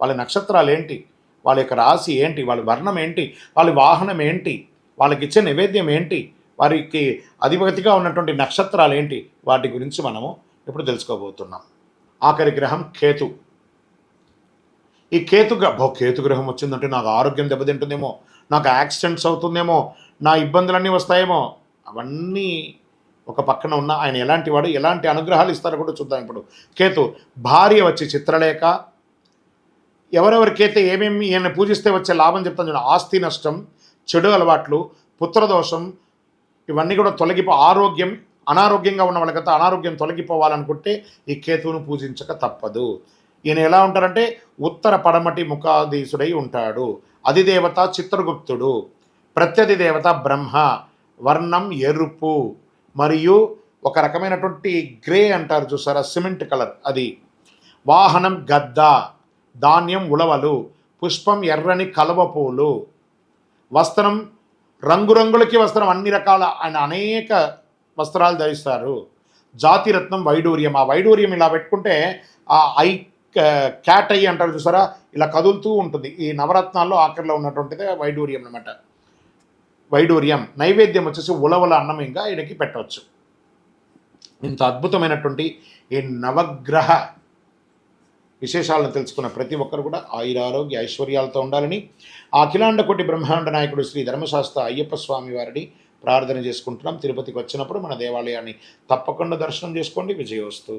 వాళ్ళ నక్షత్రాలు ఏంటి? వాళ్ళ యొక్క రాశి ఏంటి? వాళ్ళ వర్ణం ఏంటి? వాళ్ళ వాహనం ఏంటి? వాళ్ళకి ఇచ్చే నైవేద్యం ఏంటి? వారికి అధిపతిగా ఉన్నటువంటి నక్షత్రాలు ఏంటి? వాటి గురించి మనము ఇప్పుడు తెలుసుకోబోతున్నాం. ఆఖరి గ్రహం కేతు. ఈ కేతు గ్రహం కేతు గ్రహం వచ్చిందంటే నాకు ఆరోగ్యం దెబ్బతింటుందేమో నాకు యాక్సిడెంట్స్ అవుతుందేమో నా ఇబ్బందులన్నీ వస్తాయేమో అవన్నీ ఒక పక్కన ఉన్న ఆయన ఎలాంటి వాడు ఎలాంటి అనుగ్రహాలు ఇస్తారో కూడా చూద్దాం ఇప్పుడు. కేతు భార్య వచ్చి చిత్రలేఖ ఎవరెవరికైతే ఏమేమి ఈయన పూజిస్తే వచ్చే లాభం చెప్తాను చూడండి ఆస్తి నష్టం చెడు అలవాట్లు పుత్రదోషం ఇవన్నీ కూడా తొలగిపో ఆరోగ్యం అనారోగ్యంగా ఉన్న వాళ్ళకైతే అనారోగ్యం తొలగిపోవాలనుకుంటే ఈ కేతువును పూజించక తప్పదు. ఈయన ఎలా ఉంటారంటే ఉత్తర పడమటి ముఖాధీసుడై ఉంటాడు. అధిదేవత చిత్రగుప్తుడు ప్రత్యధి దేవత బ్రహ్మ వర్ణం ఎరుపు మరియు ఒక రకమైనటువంటి గ్రే అంటారు చూసారా సిమెంట్ కలర్ అది. వాహనం గద్ద. ధాన్యం ఉలవలు పుష్పం ఎర్రని కలువ పూలు వస్త్రం రంగురంగులకి వస్త్రం అన్ని రకాల ఆయన అనేక వస్త్రాలు ధరిస్తారు. జాతిరత్నం వైడూర్యం. ఆ వైడూర్యం ఇలా పెట్టుకుంటే ఆ ఐ క్యాట్ అయ్యి అంటారు చూసారా? ఇలా కదులుతూ ఉంటుంది. ఈ నవరత్నాల్లో ఆఖరిలో ఉన్నటువంటిదే వైడూర్యం అనమాట వైడూర్యం. నైవేద్యం వచ్చేసి ఉలవల అన్నం ఇంకా ఈయనకి పెట్టవచ్చు. ఇంత అద్భుతమైనటువంటి ఈ నవగ్రహ విశేషాలను తెలుసుకున్న ప్రతి ఒక్కరు కూడా ఆయురారోగ్య ఐశ్వర్యాలతో ఉండాలని ఆ అఖిలాండ కోటి బ్రహ్మాండ నాయకుడు శ్రీ ధర్మశాస్త్ర అయ్యప్ప స్వామి వారిని ప్రార్థన చేసుకుంటున్నాం. తిరుపతికి వచ్చినప్పుడు మన దేవాలయాన్ని తప్పకుండా దర్శనం చేసుకోండి. విజయోస్తు.